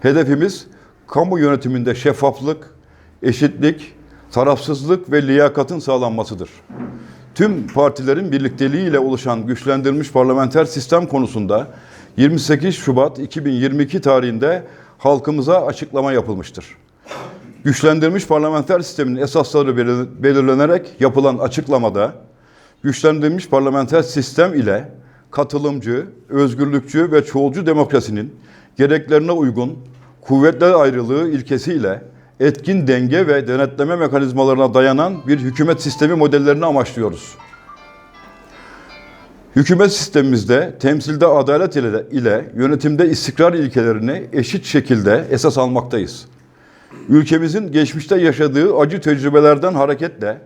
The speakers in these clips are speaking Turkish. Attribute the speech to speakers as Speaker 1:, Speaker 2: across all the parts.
Speaker 1: Hedefimiz kamu yönetiminde şeffaflık, eşitlik, tarafsızlık ve liyakatın sağlanmasıdır. Tüm partilerin birlikteliğiyle oluşan güçlendirilmiş parlamenter sistem konusunda 28 Şubat 2022 tarihinde halkımıza açıklama yapılmıştır. Güçlendirilmiş parlamenter sistemin esasları belir- belirlenerek yapılan açıklamada güçlendirilmiş parlamenter sistem ile katılımcı, özgürlükçü ve çoğulcu demokrasinin gereklerine uygun kuvvetler ayrılığı ilkesiyle etkin denge ve denetleme mekanizmalarına dayanan bir hükümet sistemi modellerini amaçlıyoruz. Hükümet sistemimizde temsilde adalet ile, ile yönetimde istikrar ilkelerini eşit şekilde esas almaktayız. Ülkemizin geçmişte yaşadığı acı tecrübelerden hareketle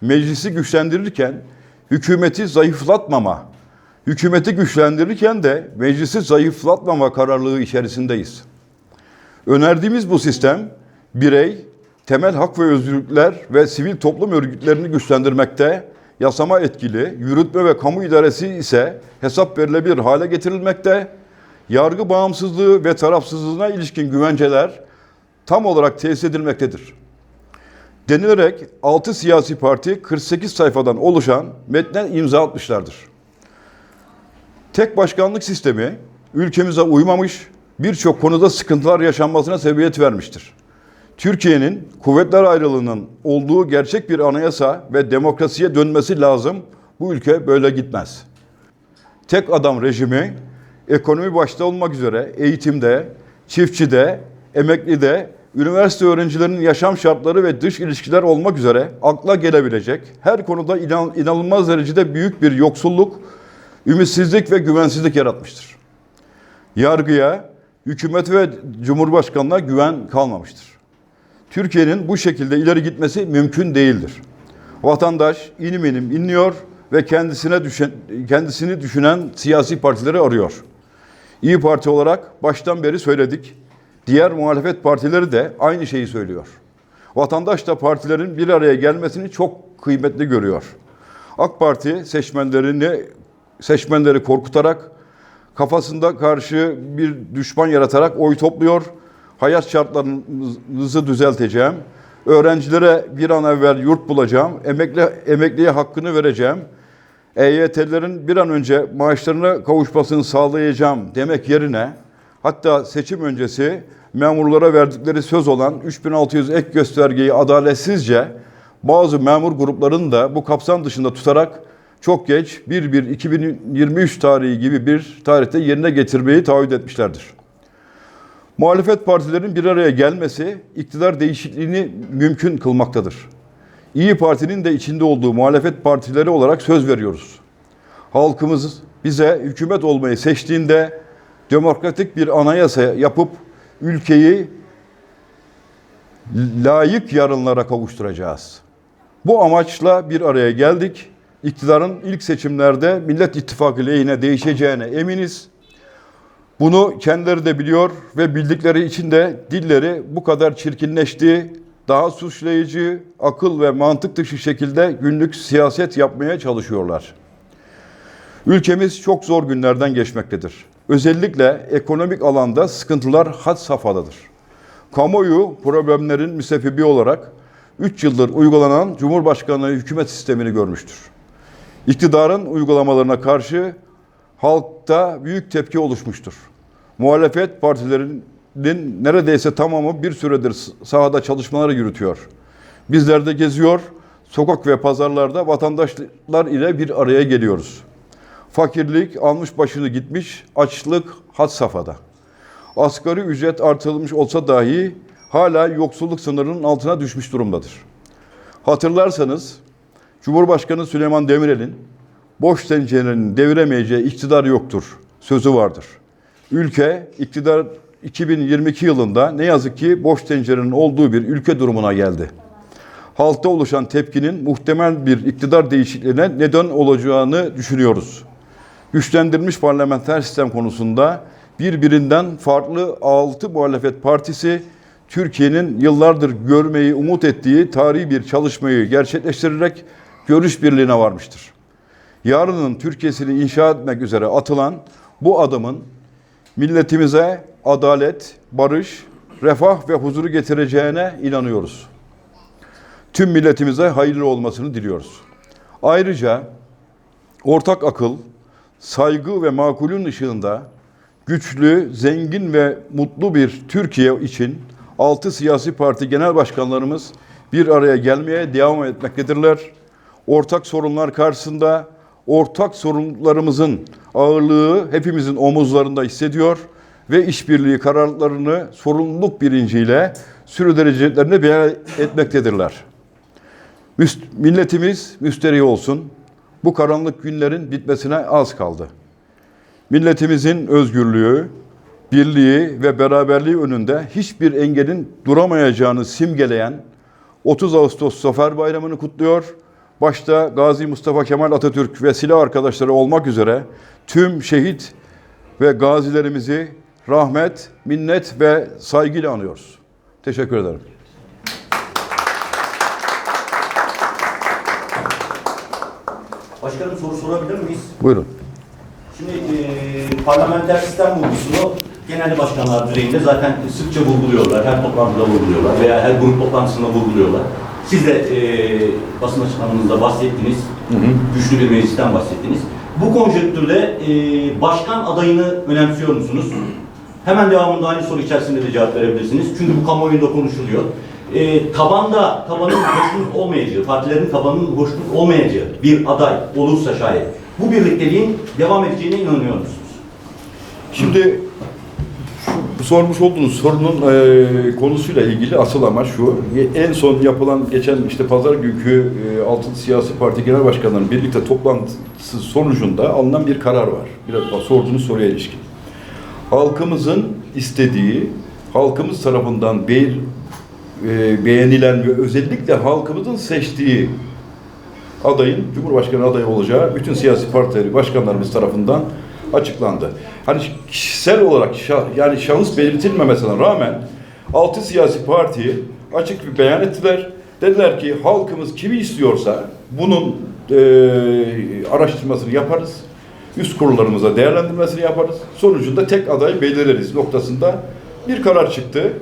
Speaker 1: meclisi güçlendirirken hükümeti zayıflatmama, hükümeti güçlendirirken de meclisi zayıflatmama kararlılığı içerisindeyiz. Önerdiğimiz bu sistem birey, temel hak ve özgürlükler ve sivil toplum örgütlerini güçlendirmekte, yasama etkili, yürütme ve kamu idaresi ise hesap verilebilir hale getirilmekte, yargı bağımsızlığı ve tarafsızlığına ilişkin güvenceler tam olarak tesis edilmektedir. Denilerek 6 siyasi parti 48 sayfadan oluşan metne imza atmışlardır. Tek başkanlık sistemi ülkemize uymamış, birçok konuda sıkıntılar yaşanmasına sebebiyet vermiştir. Türkiye'nin kuvvetler ayrılığının olduğu gerçek bir anayasa ve demokrasiye dönmesi lazım. Bu ülke böyle gitmez. Tek adam rejimi ekonomi başta olmak üzere eğitimde, çiftçide, emeklide, üniversite öğrencilerinin yaşam şartları ve dış ilişkiler olmak üzere akla gelebilecek her konuda inan- inanılmaz derecede büyük bir yoksulluk, ümitsizlik ve güvensizlik yaratmıştır. Yargıya, hükümet ve cumhurbaşkanına güven kalmamıştır. Türkiye'nin bu şekilde ileri gitmesi mümkün değildir. Vatandaş inim inim inliyor ve kendisine düşen, kendisini düşünen siyasi partileri arıyor. İyi Parti olarak baştan beri söyledik. Diğer muhalefet partileri de aynı şeyi söylüyor. Vatandaş da partilerin bir araya gelmesini çok kıymetli görüyor. AK Parti seçmenlerini seçmenleri korkutarak kafasında karşı bir düşman yaratarak oy topluyor. Hayat şartlarınızı düzelteceğim. Öğrencilere bir an evvel yurt bulacağım. Emekli, emekliye hakkını vereceğim. EYT'lerin bir an önce maaşlarına kavuşmasını sağlayacağım demek yerine hatta seçim öncesi memurlara verdikleri söz olan 3600 ek göstergeyi adaletsizce bazı memur gruplarını da bu kapsam dışında tutarak çok geç 1-1-2023 tarihi gibi bir tarihte yerine getirmeyi taahhüt etmişlerdir. Muhalefet partilerin bir araya gelmesi iktidar değişikliğini mümkün kılmaktadır. İyi Parti'nin de içinde olduğu muhalefet partileri olarak söz veriyoruz. Halkımız bize hükümet olmayı seçtiğinde demokratik bir anayasa yapıp ülkeyi layık yarınlara kavuşturacağız. Bu amaçla bir araya geldik. İktidarın ilk seçimlerde Millet İttifakı lehine değişeceğine eminiz. Bunu kendileri de biliyor ve bildikleri için de dilleri bu kadar çirkinleşti, daha suçlayıcı, akıl ve mantık dışı şekilde günlük siyaset yapmaya çalışıyorlar. Ülkemiz çok zor günlerden geçmektedir. Özellikle ekonomik alanda sıkıntılar had safhadadır. Kamuoyu problemlerin müsebbibi olarak 3 yıldır uygulanan Cumhurbaşkanlığı hükümet sistemini görmüştür. İktidarın uygulamalarına karşı halkta büyük tepki oluşmuştur. Muhalefet partilerinin neredeyse tamamı bir süredir sahada çalışmaları yürütüyor. Bizler de geziyor, sokak ve pazarlarda vatandaşlar ile bir araya geliyoruz. Fakirlik almış başını gitmiş, açlık had safhada. Asgari ücret artırılmış olsa dahi hala yoksulluk sınırının altına düşmüş durumdadır. Hatırlarsanız Cumhurbaşkanı Süleyman Demirel'in boş tencerenin deviremeyeceği iktidar yoktur sözü vardır. Ülke iktidar 2022 yılında ne yazık ki boş tencerenin olduğu bir ülke durumuna geldi. Halkta oluşan tepkinin muhtemel bir iktidar değişikliğine neden olacağını düşünüyoruz. Güçlendirilmiş parlamenter sistem konusunda birbirinden farklı 6 muhalefet partisi Türkiye'nin yıllardır görmeyi umut ettiği tarihi bir çalışmayı gerçekleştirerek görüş birliğine varmıştır. Yarının Türkiye'sini inşa etmek üzere atılan bu adımın milletimize adalet, barış, refah ve huzuru getireceğine inanıyoruz. Tüm milletimize hayırlı olmasını diliyoruz. Ayrıca ortak akıl, saygı ve makulün ışığında güçlü, zengin ve mutlu bir Türkiye için altı siyasi parti genel başkanlarımız bir araya gelmeye devam etmektedirler. Ortak sorunlar karşısında ortak sorunlarımızın ağırlığı hepimizin omuzlarında hissediyor ve işbirliği kararlarını sorumluluk bilinciyle sürdüreceklerini beyan etmektedirler. Müst- milletimiz müsterih olsun. Bu karanlık günlerin bitmesine az kaldı. Milletimizin özgürlüğü, birliği ve beraberliği önünde hiçbir engelin duramayacağını simgeleyen 30 Ağustos Zafer Bayramı'nı kutluyor. Başta Gazi Mustafa Kemal Atatürk ve silah arkadaşları olmak üzere tüm şehit ve gazilerimizi rahmet, minnet ve saygıyla anıyoruz. Teşekkür ederim.
Speaker 2: Başkanım soru sorabilir miyiz?
Speaker 1: Buyurun.
Speaker 2: Şimdi e, parlamenter sistem vurgusunu genel başkanlar düzeyinde zaten sıkça vurguluyorlar. Her toplantıda vurguluyorlar veya her grup toplantısında vurguluyorlar. Siz de e, basın açıklamanızda bahsettiniz. Güçlü bir meclisten bahsettiniz. Bu konjonktürde e, başkan adayını önemsiyor musunuz? Hemen devamında aynı soru içerisinde de cevap verebilirsiniz. Çünkü bu kamuoyunda konuşuluyor. E, tabanda, tabanın hoşnut olmayacağı, partilerin tabanının hoşnut olmayacağı bir aday olursa şayet bu birlikteliğin devam edeceğine inanıyor musunuz?
Speaker 1: Şimdi şu sormuş olduğunuz sorunun e, konusuyla ilgili asıl amaç şu. En son yapılan geçen işte pazar günkü e, altılı siyasi parti genel başkanlarının birlikte toplantısı sonucunda alınan bir karar var. Biraz sorduğunuz soruya ilişkin. Halkımızın istediği, halkımız tarafından be, e, beğenilen ve özellikle halkımızın seçtiği adayın Cumhurbaşkanı adayı olacağı bütün siyasi partileri başkanlarımız tarafından açıklandı. Hani kişisel olarak şah- yani şahıs belirtilmemesine rağmen altı siyasi parti açık bir beyan ettiler. Dediler ki halkımız kimi istiyorsa bunun e, araştırmasını yaparız. Üst kurullarımıza değerlendirmesini yaparız. Sonucunda tek adayı belirleriz noktasında bir karar çıktı.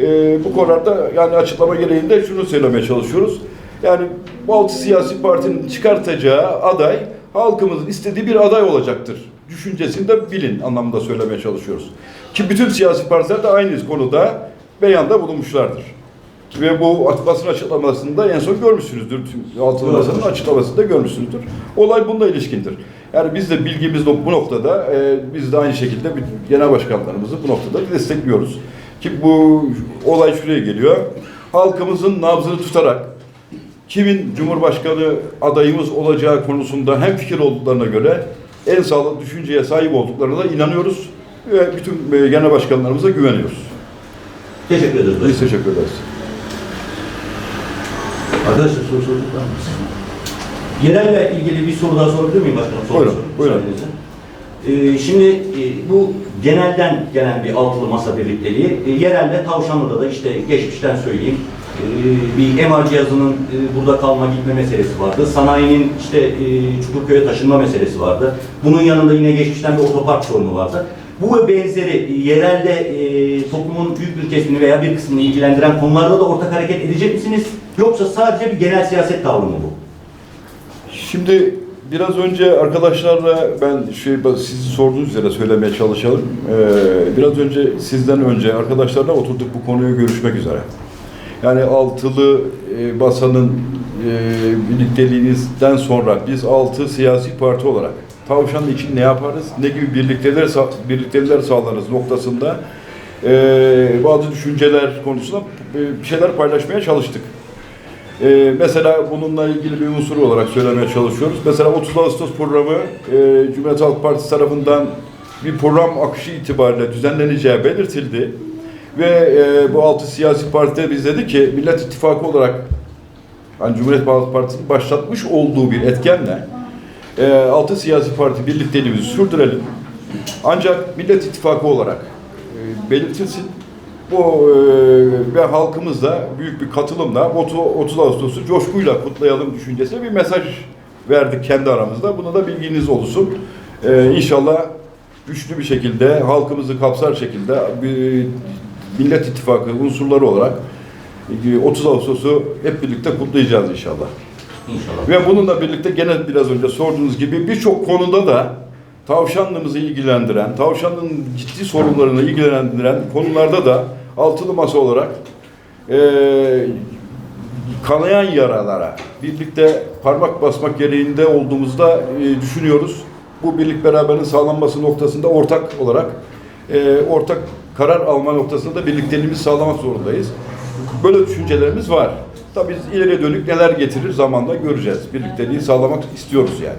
Speaker 1: E, bu kararda yani açıklama gereğinde şunu söylemeye çalışıyoruz. Yani bu altı siyasi partinin çıkartacağı aday halkımızın istediği bir aday olacaktır. Düşüncesini de bilin anlamında söylemeye çalışıyoruz. Ki bütün siyasi partiler de aynı konuda beyanda bulunmuşlardır. Ve bu basın açıklamasında en son görmüşsünüzdür. Altılı. Masa'nın açıklamasında görmüşsünüzdür. Olay bununla ilişkindir. Yani biz de bilgimiz bu noktada, e, biz de aynı şekilde genel başkanlarımızı bu noktada destekliyoruz. Ki bu olay şuraya geliyor. Halkımızın nabzını tutarak kimin Cumhurbaşkanı adayımız olacağı konusunda hem fikir olduklarına göre en sağlıklı düşünceye sahip olduklarına da inanıyoruz ve bütün e, genel başkanlarımıza güveniyoruz.
Speaker 2: Teşekkür ederiz.
Speaker 1: Biz teşekkür ederiz.
Speaker 2: Arkadaşlar soru soracaklar mı? Yerelle ilgili bir soru daha sorabilir miyim başkanım? Soru
Speaker 1: Buyurun,
Speaker 2: sorayım,
Speaker 1: buyurun.
Speaker 2: Ee, şimdi e, bu genelden gelen bir altılı masa birlikteliği. E, yerelde Tavşanlı'da da işte geçmişten söyleyeyim. E, bir MR cihazının e, burada kalma gitme meselesi vardı. Sanayinin işte e, Çukurköy'e taşınma meselesi vardı. Bunun yanında yine geçmişten bir otopark sorunu vardı. Bu ve benzeri e, yerelde toplumun büyük bir kesimini veya bir kısmını ilgilendiren konularda da ortak hareket edecek misiniz? Yoksa sadece bir genel siyaset tavrı mı bu?
Speaker 1: Şimdi biraz önce arkadaşlarla ben şey sizi sorduğunuz üzere söylemeye çalışalım. Ee, biraz önce sizden önce arkadaşlarla oturduk bu konuyu görüşmek üzere. Yani altılı e, basanın e, birlikteliğinizden sonra biz altı siyasi parti olarak Tavşanlı için ne yaparız, ne gibi birlikteler, birliktelikler sağlarız noktasında e, bazı düşünceler konusunda e, bir şeyler paylaşmaya çalıştık. Ee, mesela bununla ilgili bir unsur olarak söylemeye çalışıyoruz. Mesela 30 Ağustos programı e, Cumhuriyet Halk Partisi tarafından bir program akışı itibariyle düzenleneceği belirtildi. Ve e, bu altı siyasi parti de biz dedi ki Millet İttifakı olarak hani Cumhuriyet Partisi'nin başlatmış olduğu bir etkenle e, altı siyasi parti birlikteliğimizi sürdürelim. Ancak Millet İttifakı olarak e, belirtilsin. Bu e, ve halkımız da büyük bir katılımla 30, 30 Ağustos'u coşkuyla kutlayalım düşüncesiyle bir mesaj verdik kendi aramızda. Bunu da bilginiz olsun. E, inşallah güçlü bir şekilde halkımızı kapsar şekilde bir Millet İttifakı unsurları olarak e, 30 Ağustos'u hep birlikte kutlayacağız inşallah.
Speaker 2: İnşallah.
Speaker 1: Ve bununla birlikte gene biraz önce sorduğunuz gibi birçok konuda da tavşanlığımızı ilgilendiren, tavşanın ciddi sorunlarını ilgilendiren konularda da altılı masa olarak eee kanayan yaralara birlikte parmak basmak gereğinde olduğumuzda e, düşünüyoruz. Bu birlik beraberliğin sağlanması noktasında ortak olarak e, ortak karar alma noktasında da birlikteliğimizi sağlamak zorundayız. Böyle düşüncelerimiz var. Tabii ileriye dönük neler getirir zamanda göreceğiz. Birlikteliği sağlamak istiyoruz yani.